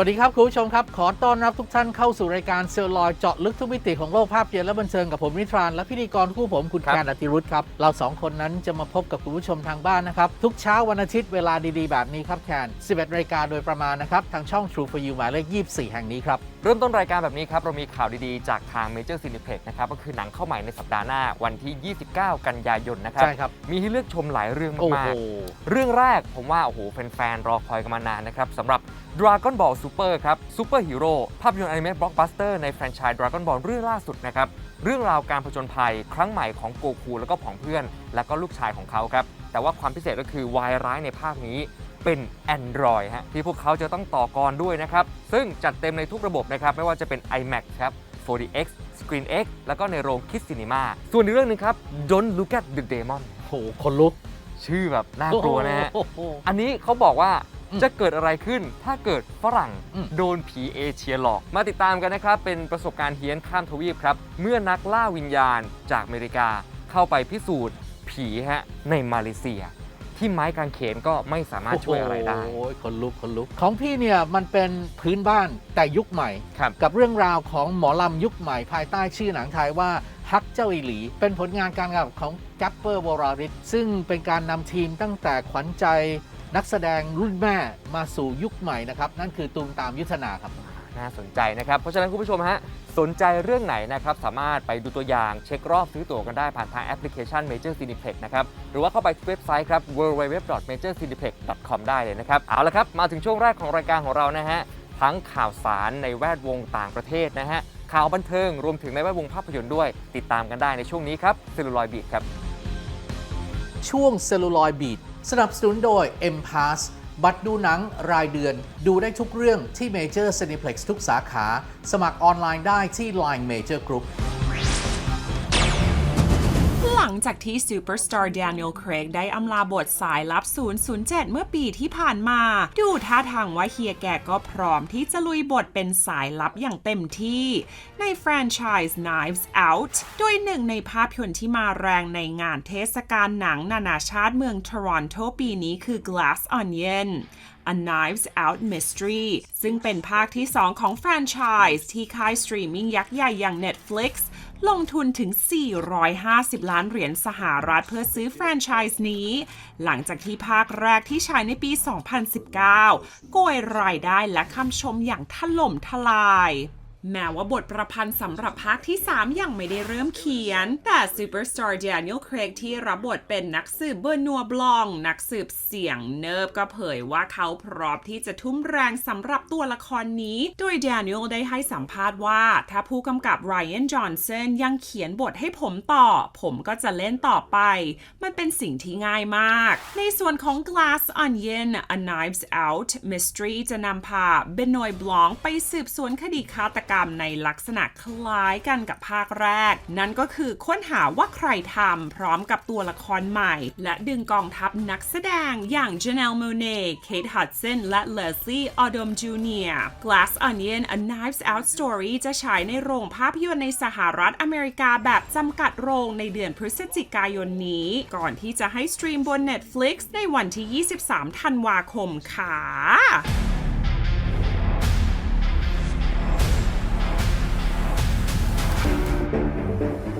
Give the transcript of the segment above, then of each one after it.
วัสดีครับคุณผู้ชมครับ ขอต้อนรับทุกท่านเข้าสู่รายการเซลลอยเจาะลึกทุกมิติของโลกภาพยนตร์และบันเทิงกับผมนิทราน และพิธีกรคู่ผมคุณครับการอติรุธครับ เราสองคนนั้นจะมาพบกับคุณผู้ชมทางบ้านนะครับ ทุกเช้าวันอาทิตย์เวลาดีๆ แบบนี้ครับแคน 11นาฬิกาโดยประมาณนะครับ ทางช่อง True for You หมายเลข 24 แห่งนี้ครับ เริ่มต้นรายการแบบนี้ครับ เรามีข่าวดีๆ จากทาง Major Cineplex นะครับก็คือหนังเข้าใหม่ในสัปดาห์หน้าวันที่ 29 กันยายนนะครับใช่ครับมีให้เลือกชมหลายเรื่องโอ้มาโหกๆเรื่องแรกผมว่าโอ้โหแฟนๆรอคอยกันมานานนะครับสำหรับ Dragon Ball Super ครับซูเปอร์ฮีโร่ภาพยนตร์อนิเมะบล็อกบัสเตอร์ในแฟรนไชส์ Dragon Ball เรื่องล่าสุดนะครับเรื่องราวการผจญภัยครั้งใหม่ของโกคูแล้วก็ผองเพื่อน และก็ลูกชายของเขาครับ แต่ว่าความพิเศษก็คือวายร้ายในภาคนี้เป็น Android ฮะที่พวกเขาจะต้องต่อกรด้วยนะครับ ซึ่งจัดเต็มในทุกระบบนะครับ ไม่ว่าจะเป็น iMac ครับ 4DX Screen X แล้วก็ในโรงคิดซีนีมาส่วนอีกเรื่องหนึงครับ Don't Look at the Demon โอ้โหคนลุก ชื่อแบบน่ากลัวนะฮะโอ้โหอันนี้เขาบอกว่าอืม จะเกิดอะไรขึ้น ถ้าเกิดฝรั่งอืมโดนผีเอเชียหลอก มาติดตามกันนะครับ เป็นประสบการณ์เฮี้ยนข้ามทวีปครับ เมื่อนักล่าวิญญาณจากอเมริกา เข้าไปพิสูจน์ผีฮะในมาเลเซีย ที่ไม้กางเขนก็ไม่สามารถช่วยอะไรได้ โอ้ยคนลุกคนลุก ของพี่เนี่ยมันเป็นพื้นบ้านแต่ยุคใหม่ ครับ กับเรื่องราวของหมอลำยุคใหม่ภายใต้ชื่อหนังไทยว่าฮักเจ้าอีหลี เป็นผลงานการกำกับของแกปเปอร์วราริศซึ่งเป็นการนำทีมตั้งแต่ขวัญใจ นักแสดงรุ่นแม่มาสู่ยุคใหม่นะครับ นั่นคือตูมตามยุทธนาครับ น่าสนใจนะครับ เพราะฉะนั้นคุณผู้ชมฮะสนใจเรื่องไหนนะครับ สามารถไปดูตัวอย่างเช็ครอบซื้อตั๋วกันได้ผ่านทางแอปพลิเคชัน Major Cineplex นะครับ หรือว่าเข้าไปที่เว็บไซต์ครับ www.majorcineplex.com ได้เลยนะครับ เอาละครับ มาถึงช่วงแรกของรายการของเรานะฮะทั้งข่าวสารในแวดวงต่างประเทศนะฮะข่าวบันเทิงรวมถึงในแวดวงภาพยนตร์ด้วย ติดตามกันได้ในช่วงนี้ครับ c e l l u l o i d Beat ครับช่วงเซลลูลอยบีด สนับสนุนโดย m p a s บัตรดูหนังรายเดือนดูได้ทุกเรื่องที่ Major Cineplex ทุกสาขา สมัครออนไลน์ได้ที่ Line Major Group หลังจากที่ซูเปอร์สตาร์ Daniel Craig ได้อำลาบทสายลับ 007 เมื่อปีที่ผ่านมา ดูท่าทางว่าเฮียแกก็พร้อมที่จะลุยบทเป็นสายลับอย่างเต็มที่ ในแฟรนไชส์ Knives Out โดยหนึ่งในภาพยนตร์ที่มาแรงในงานเทศกาลหนังนานาชาติเมืองทรอนโตปีนี้คือ Glass Onion A Knives Out Mystery ซึ่งเป็นภาคที่ 2 ของแฟรนไชส์ที่ค่ายสตรีมมิ่งยักษ์ใหญ่อย่าง Netflix ลงทุนถึง 450 ล้านเหรียญสหรัฐเพื่อซื้อแฟรนไชส์นี้ หลังจากที่ภาคแรกที่ฉายในปี 2019 โกยรายได้และคำชมอย่างถล่มทลาย แม้ว่าบทประพันธ์สำหรับภาคที่ 3 ยังไม่ได้เริ่มเขียน แต่ซูเปอร์สตาร์ Daniel Craig ที่รับบทเป็นนักสืบเบอร์นัวบลอง นักสืบเสียงเนิบก็เผยว่าเขาพร้อมที่จะทุ่มแรงสำหรับตัวละครนี้ โดย Daniel ได้ให้สัมภาษณ์ว่า ถ้าผู้กำกับ Ryan Johnson ยังเขียนบทให้ผมต่อ ผมก็จะเล่นต่อไป มันเป็นสิ่งที่ง่ายมาก ในส่วนของ Glass Onion A Knives Out Mystery จะนำพาเบนอยบลองไปสืบสวนคดีฆาตกรรมในลักษณะคล้ายกันกับภาคแรก นั่นก็คือค้นหาว่าใครทำพร้อมกับตัวละครใหม่ และดึงกองทัพนักแสดงอย่าง Janelle Monáe Kate Hudson และ Leslie Odom Jr. Glass Onion A Knives Out Story จะฉายในโรงภาพยนตร์ในสหรัฐอเมริกาแบบจำกัดโรงในเดือนพฤศจิกายนนี้ ก่อนที่จะให้สตรีมบน Netflix ในวันที่ 23 ธันวาคมค่ะ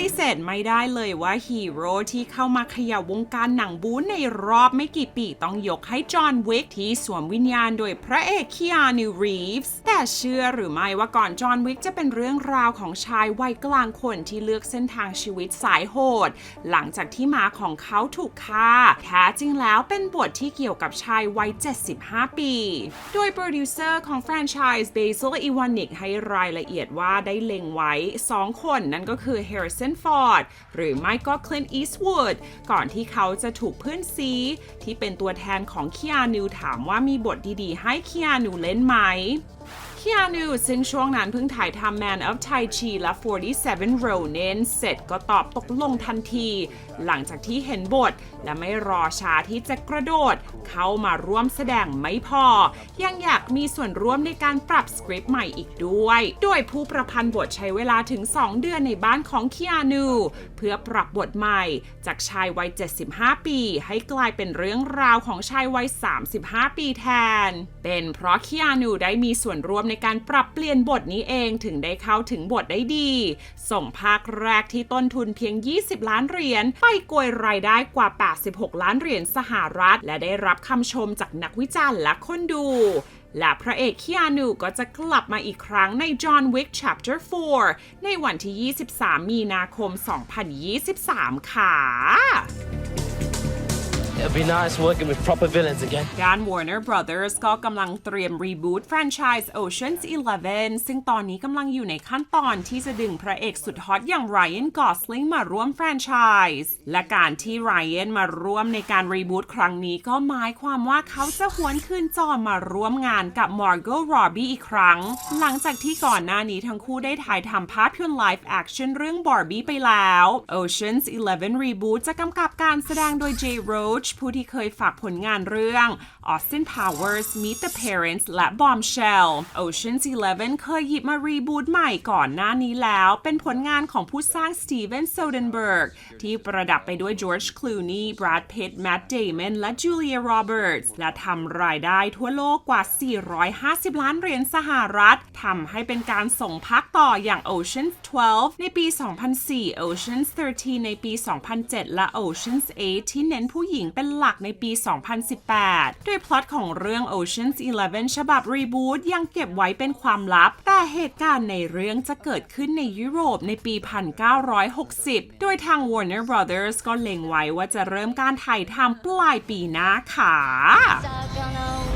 ฏิเสธไม่ได้เลยว่าฮีโร่ที่เข้ามาขยับวงการหนังบู๊ในรอบไม่กี่ปีต้องยกให้จอห์นวิกที่สวมวิญญาณโดยพระเอกคีอานูรีฟส์แต่เชื่อหรือไม่ว่าก่อนจอห์นวิกจะเป็นเรื่องราวของชายวัยกลางคนที่เลือกเส้นทางชีวิตสายโหด หลังจากที่มาของเขาถูกฆ่าแท้จริงแล้วเป็นบทที่เกี่ยวกับชายวัย 75 ปี โดยโปรดิวเซอร์ของแฟรนไชส์เบซิลอีวานิกให้รายละเอียดว่าได้เล็งไว้ 2 คนนั่นก็คือเฮอร์เซ Harrison Ford หรือไม่ก็ Clint Eastwood ก่อนที่เขาจะถูกเพื่อนซี ที่เป็นตัวแทนของคีอานูถามว่ามีบทดีๆ ให้คีอานูเล่นไหม คีคีอานูซึ่งช่วงนั้นเพิ่งถ่ายทำ Man of Tai Chi และ 47 Ronin เสร็จก็ตอบตกลงทันที หลังจากที่เห็นบท และไม่รอช้าที่จะกระโดด เข้ามาร่วมแสดงไม่พอ ยังอยากมีส่วนร่วมในการปรับสคริปต์ใหม่อีกด้วย โดยผู้ประพันธ์บทใช้เวลาถึง 2 เดือนในบ้านของคีอานูเพื่อปรับบทใหม่ จากชายวัย 75 ปี ให้กลายเป็นเรื่องราวของชายวัย 35 ปีแทน เป็นเพราะคีอานูได้มีส่วนร่วมในการปรับเปลี่ยนบทนี้เองถึงได้เข้าถึงบทได้ดี ส่งภาคแรกที่ต้นทุนเพียง 20 ล้านเหรียญไปโกยรายได้กว่า 86 ล้านเหรียญสหรัฐ และได้รับคำชมจากนักวิจารณ์และคนดูและพระเอกคีอานูก็จะกลับมาอีกครั้งใน John Wick Chapter 4 ในวันที่ 23 มีนาคม 2023 ค่ะ It'll be nice working with proper villains again. ด้าน Warner Brothers ก็กำลังเตรียมรีบูตแฟรนไชส์ Ocean's 11ซึ่งตอนนี้กำลังอยู่ในขั้นตอนที่จะดึงพระเอกสุดฮอตอย่าง Ryan Gosling มาร่วมแฟรนไชส์และการที่ Ryan มาร่วมในการรีบูตครั้งนี้ก็หมายความว่าเขาจะหวนคืนจอมาร่วมงานกับ Margot Robbie อีกครั้ง หลังจากที่ก่อนหน้านี้ทั้งคู่ได้ถ่ายทำภาพยนตร์ live action เรื่อง Barbie ไปแล้ว Ocean's 11 Reboot จะกำกับการแสดงโดย Jay Roach ผู้ที่เคยฝากผลงานเรื่อง Austin Powers Meet the Parents และ Bombshell Ocean's 11เคยหยิบมารีบูตใหม่ก่อนหน้านี้แล้ว เป็นผลงานของผู้สร้าง Steven Soderbergh ที่ประดับไปด้วย George Clooney Brad Pitt Matt Damon และ Julia Roberts และทำรายได้ทั่วโลกกว่า 450 ล้านเหรียญสหรัฐทำให้เป็นการส่งพักต่ออย่าง Ocean's 12 ในปี 2004 Ocean's 13 ในปี 2007 และ Ocean's 8 ที่เน้นผู้หญิงเป็นหลักในปี 2018 โดยพล็อตของเรื่อง Ocean's Eleven ฉบับรีบูตยังเก็บไว้เป็นความลับ แต่เหตุการณ์ในเรื่องจะเกิดขึ้นในยุโรปในปี 1960 โดยทาง Warner Brothers ก็เล็งไว้ว่าจะเริ่มการถ่ายทำปลายปีหน้าค่ะโ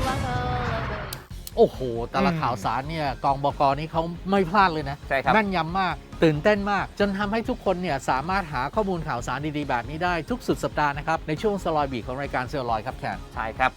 อ้โห แต่ละอืมข่าวสารเนี่ยกองบกนี่เขาไม่พลาดเลยนะใช่ครับ แม่นยำมาก ตื่นเต้นมาก จนทำให้ทุกคนเนี่ยสามารถหาข้อมูลข่าวสารดีๆ แบบนี้ได้ทุกสุดสัปดาห์นะครับ ในช่วงสลอยบีของรายการเซอร์ลอยครับแคนใช่ครับ